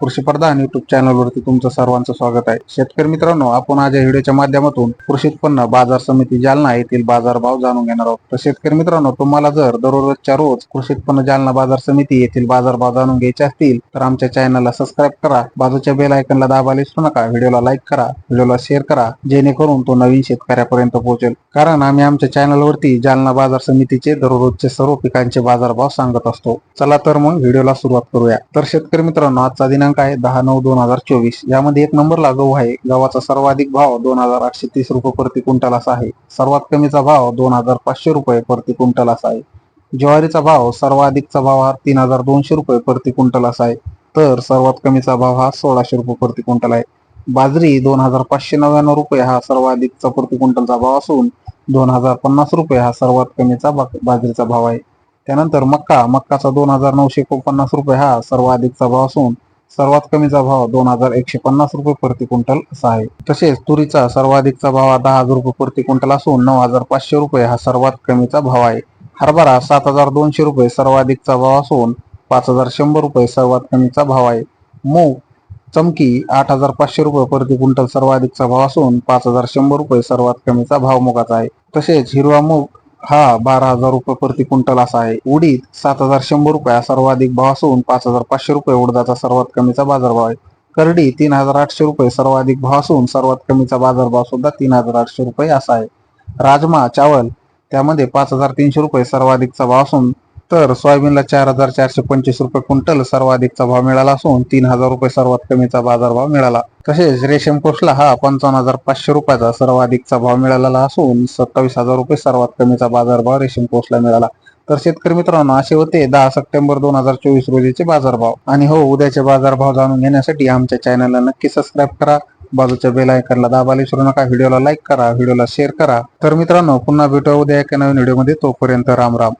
कृषी प्रधान युट्यूब चॅनलवरती तुमचं सर्वांचं स्वागत आहे. शेतकरी मित्रांनो आपण आज या व्हिडिओच्या माध्यमातून कृषी उत्पन्न बाजार समिती जालना येथील बाजारभाव जाणून घेणार आहोत. तर शेतकरी मित्रांनो तुम्हाला जर दररोजच्या रोज कृषी उत्पन्न जालना बाजार समिती येथील बाजारभाव जाणून घ्यायचे असतील तर आमच्या चॅनलला सबस्क्राईब करा. बाजूच्या बेल आयकनला दाबायला विसरू नका. व्हिडिओला लाईक करा व्हिडिओला शेअर करा जेणेकरून तो नवीन शेतकऱ्यापर्यंत पोहोचेल. कारण आम्ही आमच्या चॅनलवरती जालना बाजार समितीचे दररोजचे सर्व पिकांचे बाजारभाव सांगत असतो. चला तर मग व्हिडिओला सुरुवात करूया. तर शेतकरी मित्रांनो आजचा दिनांक आहे दहा नऊ दोन हजार चोवीस. यामध्ये एक नंबरला गहू आहे. गव्हाचा सर्वाधिक भाव दोन हजार आठशे तीस रुपये प्रति क्विंटल असा आहे. सर्वात कमीचा भाव दोन हजार पाचशे रुपये प्रति क्विंटल असा आहे. ज्वारीचा भाव सर्वाधिकचा भाव हा तीन हजार दोनशे रुपये प्रति क्विंटल असा आहे. तर सर्वात कमीचा भाव हा सोळाशे रुपये प्रति क्विंटल आहे. बाजरी दोन हजार पाचशे नव्याण्णव रुपये हा सर्वाधिकचा प्रति क्विंटलचा भाव असून दोन हजार पन्नास रुपये हा सर्वात कमीचा बाजरीचा भाव आहे. त्यानंतर मक्का. मक्काचा दोन हजार नऊशे एकोणपन्नास रुपये हा सर्वाधिकचा भाव असून सर्वात कमीचा भाव दोन हजार एकशे पन्नास रुपये प्रति क्विंटल असा आहे. तसेच तुरीचा सर्वाधिकचा भाव दहा हजार रुपये प्रति क्विंटल असून नऊ हजार पाचशे रुपये हा सर्वात कमीचा भाव आहे. हरभरा सात हजार दोनशे रुपये सर्वाधिकचा भाव असून पाच हजार शंभर रुपये सर्वात कमीचा भाव आहे. मूग चमकी आठ हजार पाचशे रुपये प्रति क्विंटल सर्वाधिकचा भाव असून पाच हजार शंभर रुपये सर्वात कमीचा भाव मुगाचा आहे. तसेच हिरवा मूग हा बारा हजार रुपये प्रति क्विंटल असा आहे. उडीद सात हजार शंभर रुपये हा सर्वाधिक भाव असून पाच हजार पाचशे रुपये उडदाचा सर्वात कमीचा बाजारभाव आहे. करडी तीन हजार आठशे रुपये सर्वाधिक भाव असून सर्वात कमीचा बाजारभाव सुद्धा तीन हजार आठशे रुपये असा आहे. राजमा चावल त्यामध्ये पाच हजार तीनशे रुपये सर्वाधिकचा भाव असून तर सोयाबीनला चार हजार चारशे पंचवीस रुपये क्विंटल सर्वाधिकचा भाव मिळाला असून तीन हजार रुपये सर्वात कमीचा बाजारभाव मिळाला. तसेच रेशम कोसला हा पंचावन्न हजार पाचशे रुपयाचा सर्वाधिकचा भाव मिळालेला असून सत्तावीस हजार रुपये सर्वात कमीचा बाजारभाव रेशीम कोसला मिळाला. तर शेतकरी मित्रांनो असे होते दहा सप्टेंबर दोन हजार चोवीस रोजीचे बाजारभाव आणि हो उद्याचे बाजारभाव जाणून घेण्यासाठी आमच्या चॅनलला नक्की सबस्क्राईब करा. बाजूच्या बेल आयकनला दाबायला विसरू नका. व्हिडिओला लाईक करा व्हिडिओला शेअर करा. तर मित्रांनो पुन्हा भेटू उद्या एका नवीन व्हिडिओमध्ये. तोपर्यंत राम राम.